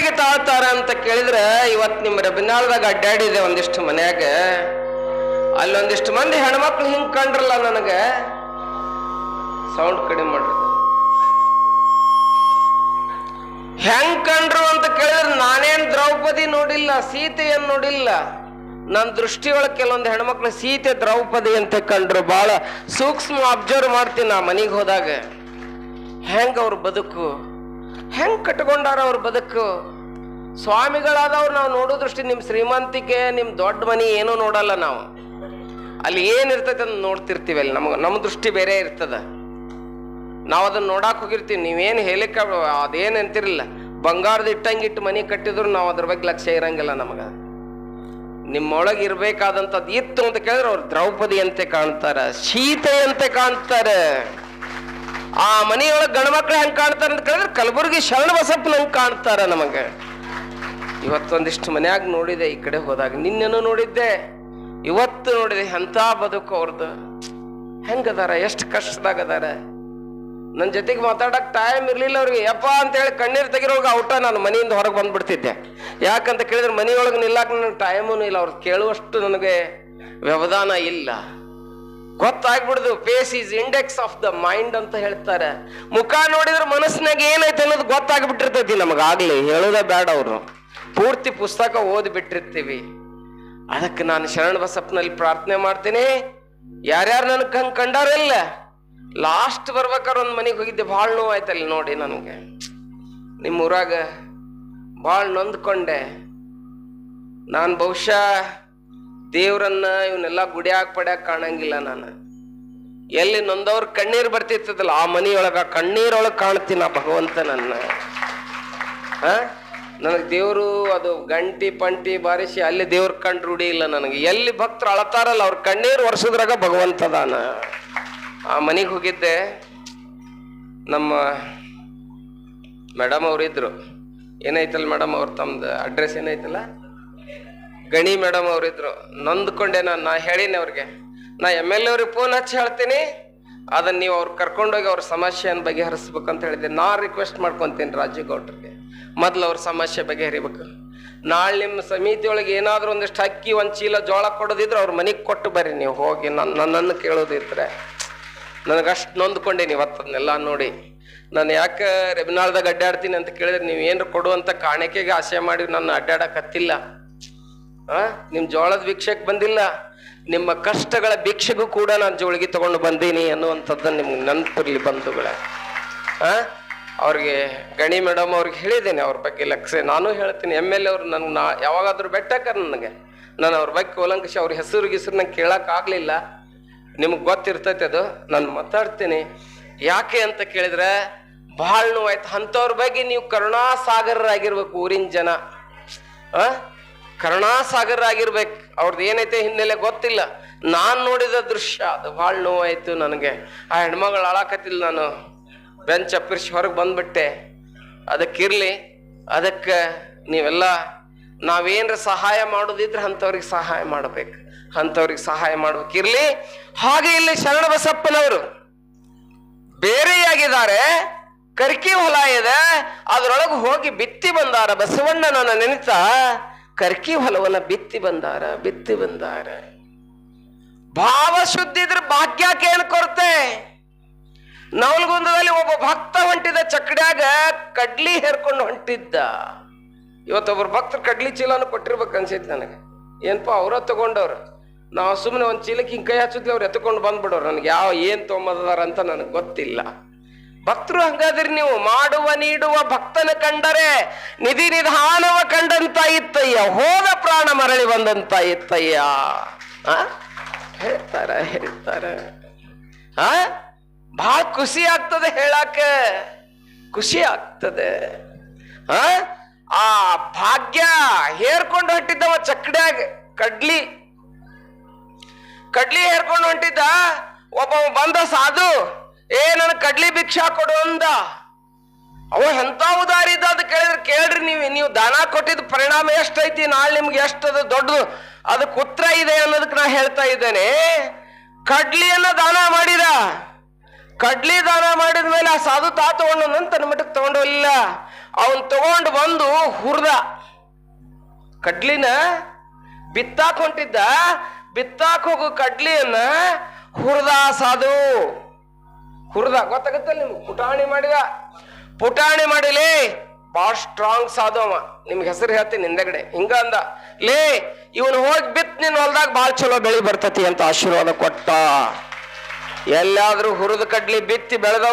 ಯಾರಿಗೆ ತಾಳ್ತಾರ ಅಂತ ಕೇಳಿದ್ರೆ ಇವತ್ತು ನಿಮ್ಮ ರಬಿನಾಳ್ದಾಗ ಅಡ್ಡಾಡಿದೆ ಒಂದಿಷ್ಟು ಮನ್ಯಾಗ. ಅಲ್ಲೊಂದಿಷ್ಟು ಮಂದಿ ಹೆಣ್ಮಕ್ಳು ಹಿಂಗ್ ಕಂಡ್ರಲ್ಲ ನನಗೆ. ಸೌಂಡ್ ಕಡಿಮೆ ಮಾಡ್ರಿ. ಹೆಂಗ್ ಕಂಡ್ರು ಅಂತ ಕೇಳಿದ್ರೆ ನಾನೇನ್ ದ್ರೌಪದಿ ನೋಡಿಲ್ಲ ಸೀತೆಯನ್ನು ನೋಡಿಲ್ಲ. ನನ್ನ ದೃಷ್ಟಿಯೊಳಗೆ ಕೆಲವೊಂದು ಹೆಣ್ಮಕ್ಳು ಸೀತೆ, ದ್ರೌಪದಿ ಅಂತ ಕಂಡ್ರು. ಬಹಳ ಸೂಕ್ಷ್ಮ ಅಬ್ಸರ್ವ್ ಮಾಡ್ತೀನಿ ನಾ ಮನೆಗೆ ಹೋದಾಗ. ಹೆಂಗ್ ಅವ್ರ ಬದುಕು? ಹೆಂಗ್ ಕಟ್ಕೊಂಡಾರ ಅವ್ರ ಬದುಕು? ಸ್ವಾಮಿಗಳಾದವ್ರು ನಾವು ನೋಡೋ ದೃಷ್ಟಿ ನಿಮ್ಮ ಶ್ರೀಮಂತಿಕೆ ನಿಮ್ಮ ದೊಡ್ಡ ಮನಿ ಏನೂ ನೋಡಲ್ಲ ನಾವು. ಅಲ್ಲಿ ಏನಿರ್ತೈತೆ ಅಂತ ನೋಡ್ತಿರ್ತೀವಿ ಅಲ್ಲಿ. ನಮಗೆ ನಮ್ಮ ದೃಷ್ಟಿ ಬೇರೆ ಇರ್ತದ. ನಾವು ಅದನ್ನ ನೋಡಕ್ಕೆ ಹೋಗಿರ್ತೀವಿ. ನೀವೇನು ಹೇಳಿಕ ಅದೇನು ಅಂತಿರಲಿಲ್ಲ. ಬಂಗಾರದ ಇಟ್ಟಂಗಿಟ್ಟು ಮನೆ ಕಟ್ಟಿದ್ರು ನಾವು ಅದ್ರ ಬಗ್ಗೆ ಲಕ್ಷ್ಯ ಇರಂಗಿಲ್ಲ ನಮಗ. ನಿಮ್ಮೊಳಗೆ ಇರಬೇಕಾದಂಥದ್ದು ಇತ್ತು ಅಂತ ಕೇಳಿದ್ರೆ ಅವ್ರು ದ್ರೌಪದಿ ಅಂತೆ ಕಾಣ್ತಾರ, ಸೀತೆಯಂತೆ ಕಾಣ್ತಾರೆ. ಆ ಮನೆಯೊಳಗೆ ಗಂಡ್ಮಕ್ಳು ಹೆಂಗೆ ಕಾಣ್ತಾರೆ ಅಂತ ಕೇಳಿದ್ರೆ ಕಲಬುರಗಿ ಶರಣ ಬಸಪ್ಪನಂಗೆ ಕಾಣ್ತಾರ ನಮಗೆ. ಇವತ್ತೊಂದಿಷ್ಟು ಮನ್ಯಾಗ ನೋಡಿದೆ ಈ ಕಡೆ ಹೋದಾಗ. ನಿನ್ನೆನೂ ನೋಡಿದ್ದೆ. ಇವತ್ತು ನೋಡಿದೆ ಎಂಥ ಬದುಕು ಅವ್ರದ್ದು ಹೆಂಗದಾರ, ಎಷ್ಟು ಕಷ್ಟದಾಗ ಅದಾರ ನನ್ನ ಜೊತೆಗೆ ಮಾತಾಡಕ್ ಟೈಮ್ ಇರಲಿಲ್ಲ ಅವ್ರಿಗೆ. ಯಪ್ಪ ಅಂತ ಹೇಳಿ ಕಣ್ಣೀರು ತೆಗಿರೋವಾಗ ಔಟ ನಾನು ಮನೆಯಿಂದ ಹೊರಗೆ ಬಂದ್ಬಿಡ್ತಿದ್ದೆ. ಯಾಕಂತ ಕೇಳಿದ್ರೆ ಮನೆಯೊಳಗೆ ನಿಲ್ಲಾಕ ನನಗೆ ಟೈಮೂ ಇಲ್ಲ. ಅವ್ರು ಕೇಳುವಷ್ಟು ನನಗೆ ವ್ಯವಧಾನ ಇಲ್ಲ. ಗೊತ್ತಾಗ್ಬಿಡುದು. Face is index of the mind ಅಂತ ಹೇಳ್ತಾರೆ. ಮುಖ ನೋಡಿದ್ರೆ ಮನಸ್ಸಿನಾಗ ಏನೈತೆ ಅನ್ನೋದು ಗೊತ್ತಾಗ್ಬಿಟ್ಟಿರ್ತೈತಿ ನಮಗಾಗ್ಲಿ ಹೇಳೋದೇ ಬೇಡ ಅವರು. ಪೂರ್ತಿ ಪುಸ್ತಕ ಓದ್ಬಿಟ್ಟಿರ್ತೀವಿ. ಅದಕ್ಕೆ ನಾನು ಶರಣ ಬಸಪ್ಪನಲ್ಲಿ ಪ್ರಾರ್ಥನೆ ಮಾಡ್ತೀನಿ. ಯಾರ್ಯಾರು ನನಗೆ ಹಂಗೆ ಕಂಡಾರಿಲ್ಲ ಲಾಸ್ಟ್ ಬರ್ಬೇಕಾದ್ರೆ ಒಂದು ಮನೆಗೆ ಹೋಗಿದ್ದೆ. ಭಾಳ ನೋವಾಯ್ತಲ್ಲಿ ನೋಡಿ ನನಗೆ. ನಿಮ್ಮ ಊರಾಗ ಭಾಳ ನೊಂದ್ಕೊಂಡೆ. ನಾನು ಬಹುಶಃ ದೇವ್ರನ್ನ ಇವನ್ನೆಲ್ಲ ಗುಡಿಯಾಗ ಪಡ್ಯಾಗ ಕಾಣಂಗಿಲ್ಲ ನಾನು. ಎಲ್ಲಿ ನೊಂದವ್ರ ಕಣ್ಣೀರು ಬರ್ತಿರ್ತದಲ್ಲ ಆ ಮನೆಯೊಳಗ ಕಣ್ಣೀರೊಳಗೆ ಕಾಣ್ತೀನಿ ಆ ಭಗವಂತ ನನ್ನ. ಹ? ನನಗೆ ದೇವರು ಅದು ಗಂಟಿ ಪಂಟಿ ಬಾರಿಸಿ ಅಲ್ಲಿ ದೇವ್ರ ಕಂಡು ರೂಢಿ ಇಲ್ಲ ನನಗೆ. ಎಲ್ಲಿ ಭಕ್ತರು ಅಳತಾರಲ್ಲ, ಅವ್ರ ಕಣ್ಣೀರು ಒರೆಸಿದ್ರಾಗ ಭಗವಂತದಾನ ಆ ಮನೆಗೆ ಹೋಗಿದ್ದೆ, ನಮ್ಮ ಮೇಡಮ್ ಅವರಿದ್ರು. ಏನೈತಲ್ಲ ಮೇಡಮ್ ಅವ್ರ ತಮ್ದು ಅಡ್ರೆಸ್ ಏನೈತಲ್ಲ? ಗಣಿ ಮೇಡಮ್ ಅವರಿದ್ರು. ನೊಂದ್ಕೊಂಡೆ ನಾನು, ನಾ ಹೇಳಿನಿ ಅವ್ರಿಗೆ. ನಾ ಎಂ ಎಲ್ ಅವ್ರಿಗೆ ಫೋನ್ ಹಚ್ಚಿ ಹೇಳ್ತೀನಿ. ಅದನ್ನ ನೀವು ಅವ್ರು ಕರ್ಕೊಂಡೋಗಿ ಅವ್ರ ಸಮಸ್ಯೆಯನ್ನು ಬಗೆಹರಿಸ್ಬೇಕಂತ ಹೇಳಿದೆ ನಾ ರಿಕ್ವೆಸ್ಟ್ ಮಾಡ್ಕೊತೀನಿ ರಾಜೇಗೌಡ್ರಿಗೆ ಮೊದ್ಲು ಅವ್ರ ಸಮಸ್ಯೆ ಬಗೆಹರಿಬೇಕು. ನಾಳೆ ನಿಮ್ಮ ಸಮಿತಿಯೊಳಗೆ ಏನಾದರೂ ಒಂದಿಷ್ಟು ಅಕ್ಕಿ ಒಂದು ಚೀಲ ಜೋಳ ಕೊಡೋದಿದ್ರೆ ಅವ್ರ ಮನೆಗೆ ಕೊಟ್ಟು ಬರ್ರಿ ನೀವು. ಹೋಗಿ ನನ್ನ ನನ್ನನ್ನು ಕೇಳೋದಿದ್ರೆ. ನನಗಷ್ಟು ನೊಂದ್ಕೊಂಡೇನಿ ಇವತ್ತನ್ನೆಲ್ಲ ನೋಡಿ. ನಾನು ಯಾಕೆ ರೆಬಿನಾಳ್ದಾಗ ಅಡ್ಡಾಡ್ತೀನಿ ಅಂತ ಕೇಳಿದ್ರೆ ನೀವು ಏನು ಕೊಡುವಂಥ ಕಾಣಿಕೆಗೆ ಆಸೆ ಮಾಡಿ ನನ್ನ ಅಡ್ಡಾಡಕತ್ತಿಲ್ಲ ಆ? ನಿಮ್ಮ ಜೋಳದ ಭಿಕ್ಷೆಗೆ ಬಂದಿಲ್ಲ. ನಿಮ್ಮ ಕಷ್ಟಗಳ ಭಿಕ್ಷೆಗೂ ಕೂಡ ನಾನು ಜೋಳಿಗೆ ತಗೊಂಡು ಬಂದೀನಿ ಅನ್ನುವಂಥದ್ದನ್ನ ನಿಮ್ಗೆ ನೆನಪಿರ್ಲಿ ಬಂಧುಗಳ. ಆ? ಅವ್ರಿಗೆ ಗಣಿ ಮೇಡಮ್ ಅವ್ರಿಗೆ ಹೇಳಿದ್ದೇನೆ ಅವ್ರ ಬಗ್ಗೆ ಲಕ್ಷೆ ನಾನು ಹೇಳ್ತೀನಿ, ಎಂ ಎಲ್ ಎ ಅವ್ರು ನನ್ಗೆ ನಾ ಯಾವಾಗಾದ್ರೂ ಬೆಟ್ಟಕ್ಕ ನನಗೆ. ನಾನು ಅವ್ರ ಬಗ್ಗೆ ಕೋಲಂಕಷಿ ಅವ್ರ ಹೆಸರು ಗಿಸರು ನಂಗೆ ಕೇಳೋಕ್ಕಾಗಲಿಲ್ಲ ನಿಮ್ಗೆ ಗೊತ್ತಿರ್ತೈತೆ ಅದು, ನಾನು ಮಾತಾಡ್ತೀನಿ. ಯಾಕೆ ಅಂತ ಕೇಳಿದ್ರೆ, ಭಾಳ ನೋವಾಯ್ತು. ಅಂಥವ್ರ ಬಗ್ಗೆ ನೀವು ಕರುಣಾಸಾಗರರಾಗಿರ್ಬೇಕು ಊರಿನ ಜನ. ಆ? ಕರುಣಾಸಾಗರರಾಗಿರ್ಬೇಕು ಅವ್ರದ್ದು ಏನೈತೆ ಹಿನ್ನೆಲೆ ಗೊತ್ತಿಲ್ಲ. ನಾನು ನೋಡಿದ ದೃಶ್ಯ, ಅದು ಭಾಳ ನೋವಾಯಿತು ನನಗೆ. ಆ ಹೆಣ್ಮಗಳು ಅಳಾಕತ್ತಿಲ್ಲ ನಾನು. ಬೆಂಚ್ ಅಪ್ಪಿರ್ಸಿ ಹೊರಗೆ ಬಂದ್ಬಿಟ್ಟೆ. ಅದಕ್ಕಿರಲಿ, ಅದಕ್ಕೆ ನೀವೆಲ್ಲ, ನಾವೇನ್ರ ಸಹಾಯ ಮಾಡೋದಿದ್ರೆ ಅಂಥವ್ರಿಗೆ ಸಹಾಯ ಮಾಡ್ಬೇಕು. ಅಂಥವ್ರಿಗೆ ಸಹಾಯ ಮಾಡ್ಬೇಕಿರ್ಲಿ. ಹಾಗೆ ಇಲ್ಲಿ ಶರಣ ಬಸಪ್ಪನವರು ಬೇರೆಯಾಗಿದ್ದಾರೆ. ಕರ್ಕಿ ಹೊಲ ಇದೆ. ಅದರೊಳಗೆ ಹೋಗಿ ಬಿತ್ತಿ ಬಂದಾರ ಬಸವಣ್ಣನನ್ನು ನೆನೆತ. ಕರ್ಕಿ ಹೊಲವನ್ನ ಬಿತ್ತಿ ಬಂದಾರ ಬಿತ್ತಿ ಬಂದಾರ. ಭಾವ ಶುದ್ಧಿ ಇದ್ರ ಭಾಗ್ಯ ಏನು ಕೊರತೆ. ನವಲ್ಗುಂದದಲ್ಲಿ ಒಬ್ಬ ಭಕ್ತ ಹೊಂಟಿದ ಚಕ್ಡ್ಯಾಗ ಕಡ್ಲಿ ಹೇರ್ಕೊಂಡು ಹೊಂಟಿದ್ದ. ಇವತ್ತೊಬ್ರು ಭಕ್ತರು ಕಡ್ಲಿ ಚೀಲನು ಕೊಟ್ಟಿರ್ಬೇಕು ಅನ್ಸೈತಿ ನನಗೆ. ಏನಪ್ಪ ಅವರ ತಗೊಂಡವ್ರು. ನಾವು ಸುಮ್ಮನೆ ಒಂದು ಚೀಲಕ್ಕೆ ಹಿಂಗೆ ಕೈ ಹಚ್ಚಿದ್ವಿ, ಅವ್ರು ಎತ್ಕೊಂಡು ಬಂದ್ಬಿಡೋರು. ನನಗೆ ಯಾವ ಏನು ತೊಗೊಂಬದಾರ ಅಂತ ನನಗೆ ಗೊತ್ತಿಲ್ಲ. ಭಕ್ತರು ಹಂಗಾದ್ರಿ ನೀವು ಮಾಡುವ ನೀಡುವ ಭಕ್ತನ ಕಂಡರೆ ನಿಧಿ ನಿಧಾನವ ಕಂಡಂತ ಇತ್ತಯ್ಯ ಹೋದ ಪ್ರಾಣ ಮರಳಿ ಬಂದಂತ ಇತ್ತಯ್ಯ? ಹೇಳ್ತಾರ ಹೇಳ್ತಾರ. ಆ? ಬಹಳ ಖುಷಿ ಆಗ್ತದೆ ಹೇಳಾಕ ಖುಷಿ ಆಗ್ತದೆ. ಆ? ಆ ಭಾಗ್ಯ ಹೇರ್ಕೊಂಡು ಹೊಂಟಿದ್ದವ ಚಕ್ಕಡ್ಯಾಗ ಕಡ್ಲಿ. ಕಡ್ಲಿ ಹೇರ್ಕೊಂಡು ಹೊಂಟಿದ್ದ, ಒಬ್ಬ ಬಂದ ಸಾಧು. ಏ, ನನ್ ಕಡ್ಲಿ ಭಿಕ್ಷಾ ಕೊಡು ಅಂದ. ಅವ ಎಂತ ಉದಾರಿ ಇದ್ದ ಅದು ಕೇಳಿದ್ರೆ ಕೇಳ್ರಿ ನೀವು ನೀವು ದಾನ ಕೊಟ್ಟಿದ್ದ ಪರಿಣಾಮ ಎಷ್ಟೈತಿ, ನಾಳೆ ನಿಮ್ಗೆ ಎಷ್ಟದು, ದೊಡ್ಡದು, ಅದು ಕುತ್ರ ಇದೆ ಅನ್ನೋದಕ್ಕೆ ನಾ ಹೇಳ್ತಾ ಇದ್ದೇನೆ. ಕಡ್ಲಿಯನ್ನ ದಾನ ಮಾಡಿದ. ಕಡ್ಲಿ ದಾನ ಮಾಡಿದ ಮೇಲೆ ಆ ಸಾಧು ತಾ ತಗೊಂಡು ತನ್ನ ಮಟ್ಟಕ್ಕೆ ತಗೊಂಡು ಇಲ್ಲ ಅವನ್ ತಗೊಂಡು ಬಂದು ಹುರ್ದ. ಕಡ್ಲಿನ ಬಿತ್ತಾಕ್ ಹೊಂಟಿದ್ದ. ಬಿತ್ತಾಕ್ ಹೋಗೋ ಕಡ್ಲಿಯನ್ನ ಹುರ್ದ ಸಾಧು. ಹುರ್ದ, ಗೊತ್ತಾಗತ್ತಲ್ಲ ನಿಮ್ಗೆ? ಪುಟಾಣಿ ಮಾಡಿದ? ಪುಟಾಣಿ ಮಾಡಿಲಿ ಭಾಳ ಸ್ಟ್ರಾಂಗ್ ಸಾಧವ ನಿಮ್ಗೆ ಹೆಸರು ಹೇಳ್ತೀನಿ ನಿಂದಗಡೆ ಹಿಂಗ ಅಂದ, ಲೇ, ಇವನು ಹೋಗಿ ಬಿತ್ ನಿನ್ ಹೊಲ್ದಾಗ ಭಾಳ ಚಲೋ ಬೆಳಿ ಬರ್ತತಿ ಅಂತ ಆಶೀರ್ವಾದ ಕೊಟ್ಟ. ಎಲ್ಲಾದ್ರೂ ಹುರಿದ ಕಡ್ಲಿ ಬಿತ್ತಿ ಬೆಳೆದವ